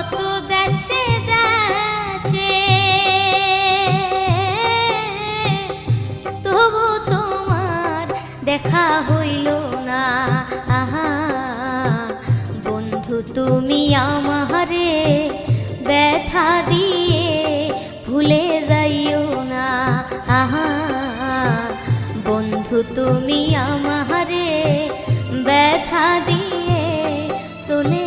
কত তবু তোমার দেখা না। আহা, বন্ধু তুমি আমারে ব্যথা দিয়ে ভুলে যাইও না। আহা, বন্ধু তুমি আমারে ব্যথা দিয়ে চলে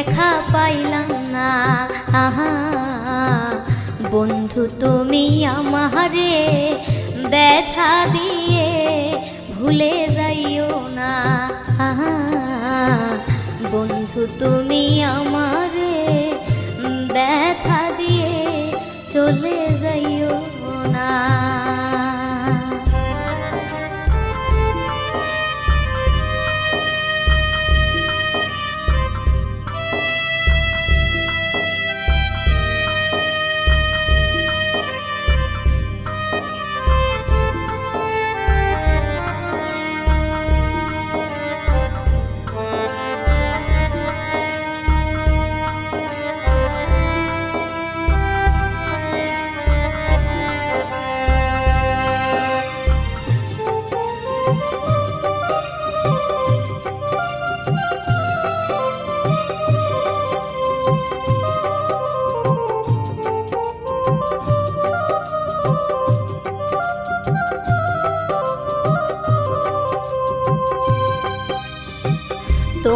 দেখা পাইলাম না। আহা, বন্ধু তুমি আমারে ব্যথা দিয়ে ভুলে যাইও না। আহা, বন্ধু তুমি আমারে ব্যথা দিয়ে চলে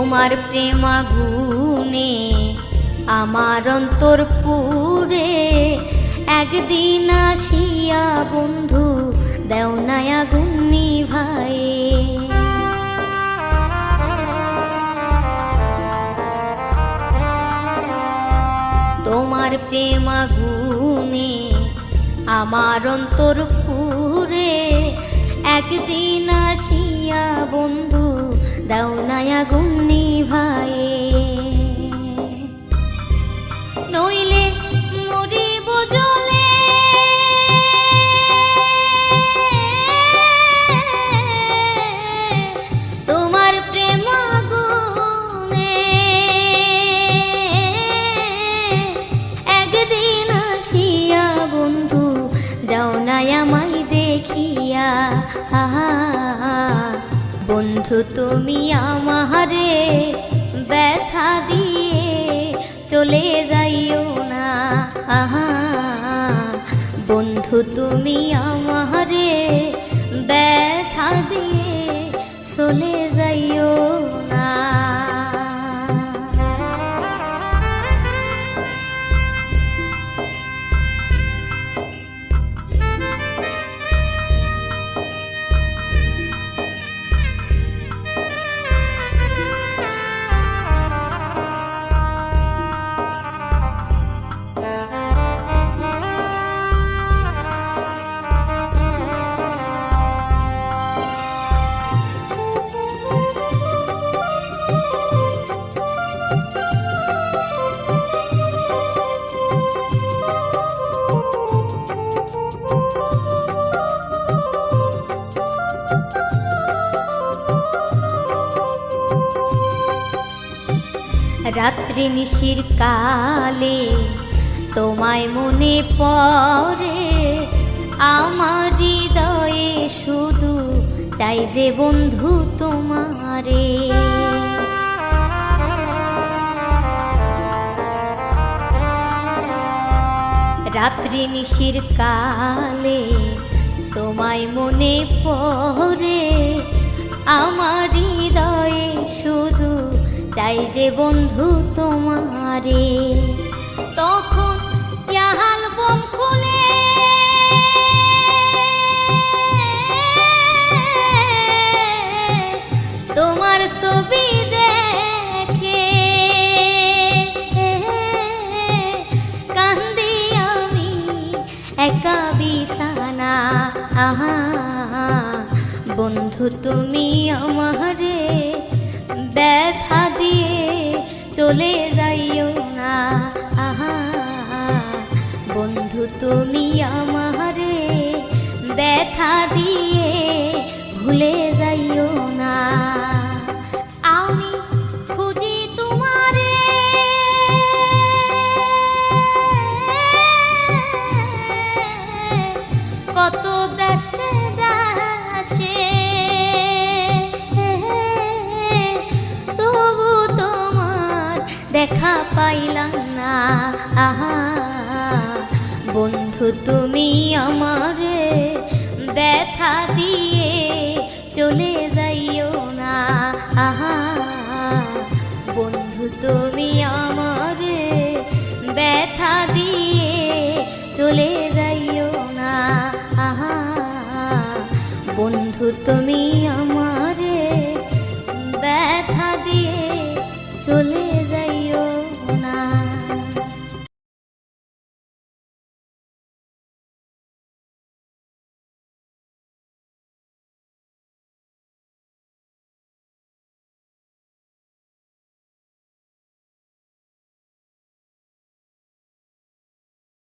তোমার প্রেমা গুনে আমার অন্তর পুরে। একদিন আসিয়া বন্ধু, দেও নায়া গুন্নি ভাই তোমার প্রেমা গুনে আমার অন্তর পুরে। একদিন আসিয়া বন্ধু দাও নায়া গুন্নি নইলে মরিব জলে। তোমার প্রেম গুনে একদিন আসিয়া বন্ধু যাও নাই আমায় দেখিয়া। আহা আছো তুমি আমারে ব্যথা দিয়ে চলে যাইও না। আহা, বন্ধু তুমি আমারে ব্যথা দিয়ে চলে যাইও না। নিশির কালে তোমায় মনে পড়ে, আমার হৃদয়ে শুধু চাই যে বন্ধু তোমারে। রাত্রি নিশির কালে তোমায় মনে পড়ে, আমার হৃদয়ে শুধু চাই যে বন্ধু তোমারে। তখন ইয়াহাল বোম খুলে। তোমার ছবি দেখে কান্দি আমি একা বিছানা। আহা, বন্ধু তুমি আমারে। ব্যথা দিয়ে চলে যাইও না। আহা, বন্ধু তুমি আমারে ব্যথা দিয়ে ভুলে যাইও না। আমি কত দেখা পাইলাম না। আহা, বন্ধু তুমি আমারে ব্যথা দিয়ে চলে যাইও না। আহা, বন্ধু তুমি আমারে ব্যথা দিয়ে চলে যাইও না। আহা, বন্ধু তুমি